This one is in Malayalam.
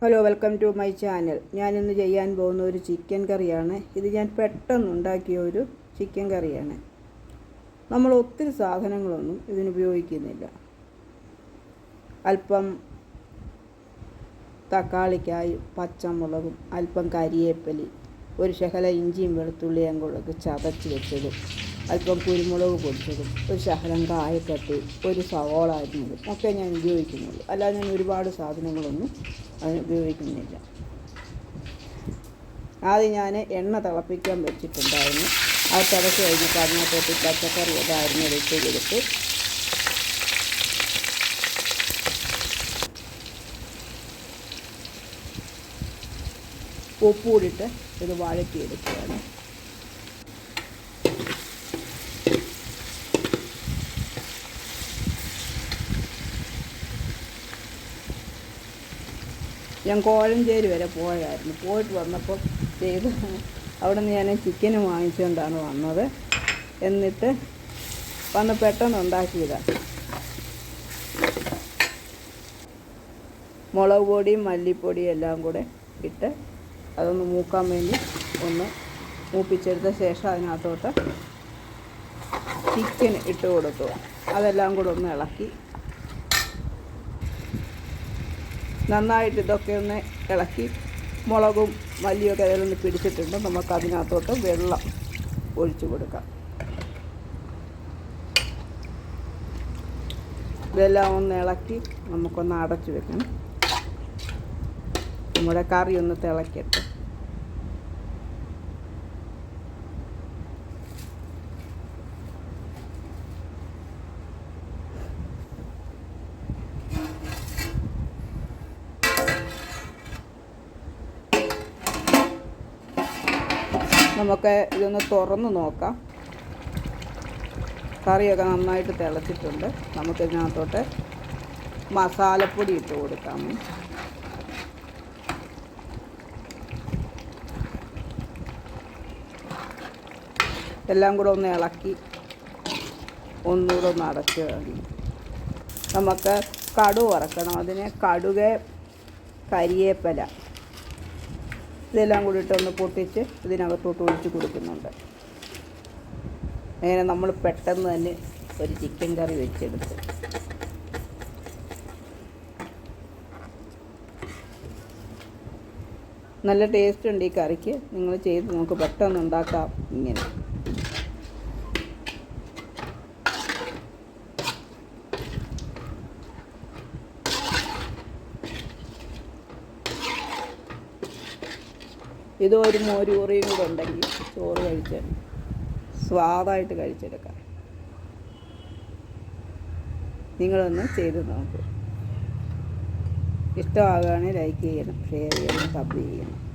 Hello welcome to my channel ഞാനിന്ന് ചെയ്യാൻ പോകുന്ന ഒരു ചിക്കൻ കറിയാണ്. ഇത് ഞാൻ പെട്ടെന്ന് ഉണ്ടാക്കിയ ഒരു ചിക്കൻ കറിയാണ്. നമ്മൾ ഒത്തിരി സാധനങ്ങളൊന്നും ഇതിന് ഉപയോഗിക്കുന്നില്ല. അല്പം തക്കാളിക്കായി പച്ചമുളകും അല്പം കരിയേപ്പലി ഒരു ശകല ഇഞ്ചിയും വെളുത്തുള്ളിയും കൂടെ ചതച്ച് വെച്ചതും. അല്പം കുരുമുളക് പൊടിച്ചതും ഒരു ശകലം കായക്കട്ടി ഒരു സവോള അരിഞ്ഞതും ഒക്കെ ഞാൻ ഉപയോഗിക്കുന്നുള്ളൂ. അല്ലാതെ ഞാൻ ഒരുപാട് സാധനങ്ങളൊന്നും അതിന് ഉപയോഗിക്കുന്നില്ല. ആദ്യം ഞാൻ എണ്ണ തിളപ്പിക്കാൻ വെച്ചിട്ടുണ്ടായിരുന്നു. അത് തിളച്ച് കഴിഞ്ഞപ്പോൾ അതിനകത്തോട്ട് പച്ചക്കറി ഇതായിരുന്നു എടുത്ത് കൊടുത്ത് ഉപ്പ് കൂടിയിട്ട് ഇത് വഴറ്റിയെടുക്കുകയാണ്. ഞാൻ കോഴഞ്ചേരി വരെ പോയായിരുന്നു പോയിട്ട് വന്നപ്പോൾ ചെയ്ത് അവിടെ നിന്ന് ഞാൻ ചിക്കൻ വാങ്ങിച്ചുകൊണ്ടാണ് വന്നത്. എന്നിട്ട് വന്ന് പെട്ടെന്ന് ഉണ്ടാക്കിയതാണ് മുളക് പൊടിയും മല്ലിപ്പൊടിയും എല്ലാം കൂടെ ഇട്ട് അതൊന്ന് മൂക്കാൻ വേണ്ടി ഒന്ന് മൂപ്പിച്ചെടുത്ത ശേഷം അതിനകത്തോട്ട് ചിക്കൻ ഇട്ട് കൊടുത്തു. അതെല്ലാം കൂടെ ഒന്ന് ഇളക്കി നന്നായിട്ട് ഇതൊക്കെ ഒന്ന് ഇളക്കി മുളകും മല്ലിയൊക്കെ അതിലൊന്ന് പിടിച്ചിട്ടുണ്ട്. നമുക്ക് അതിനകത്തോട്ട് വെള്ളം ഒഴിച്ചു കൊടുക്കാം. ഇതെല്ലാം ഒന്ന് ഇളക്കി നമുക്കൊന്ന് അടച്ചു വെക്കണം. നമ്മുടെ കറി ഒന്ന് തിളക്കട്ടെ. നമുക്ക് ഇതൊന്ന് തുറന്ന് നോക്കാം. കറിയൊക്കെ നന്നായിട്ട് തിളച്ചിട്ടുണ്ട്. നമുക്കിതിനകത്തോട്ട് മസാലപ്പൊടി ഇട്ട് കൊടുക്കാം. എല്ലാം കൂടെ ഒന്ന് ഇളക്കി ഒന്നുകൂടെ ഒന്ന് അടച്ച് നമുക്ക് കടുക് വറക്കണം. അതിന് കടുക് കരിയേപ്പല ഇതെല്ലാം കൂടി ഇട്ടൊന്ന് പൊട്ടിച്ച് ഇതിനകത്തോട്ട് ഒഴിച്ച് കൊടുക്കുന്നുണ്ട്. അങ്ങനെ നമ്മൾ പെട്ടെന്ന് തന്നെ ഒരു ചിക്കൻ കറി വെച്ചെടുത്ത്. നല്ല ടേസ്റ്റ് ഉണ്ട് ഈ കറിക്ക്. നിങ്ങൾ ചെയ്ത് നമുക്ക് പെട്ടെന്ന് ഉണ്ടാക്കാം ഇങ്ങനെ. ഇത് ഒരു മോരൂറിയും കൂടെ ഉണ്ടെങ്കിൽ ചോറ് കഴിച്ച് സ്വാദായിട്ട് കഴിച്ചെടുക്കാം. നിങ്ങളൊന്ന് ചെയ്ത് നോക്കൂ. ഇഷ്ടമാകുകയാണെങ്കിൽ ലൈക്ക് ചെയ്യണം ഷെയർ ചെയ്യണം സബ് ചെയ്യണം.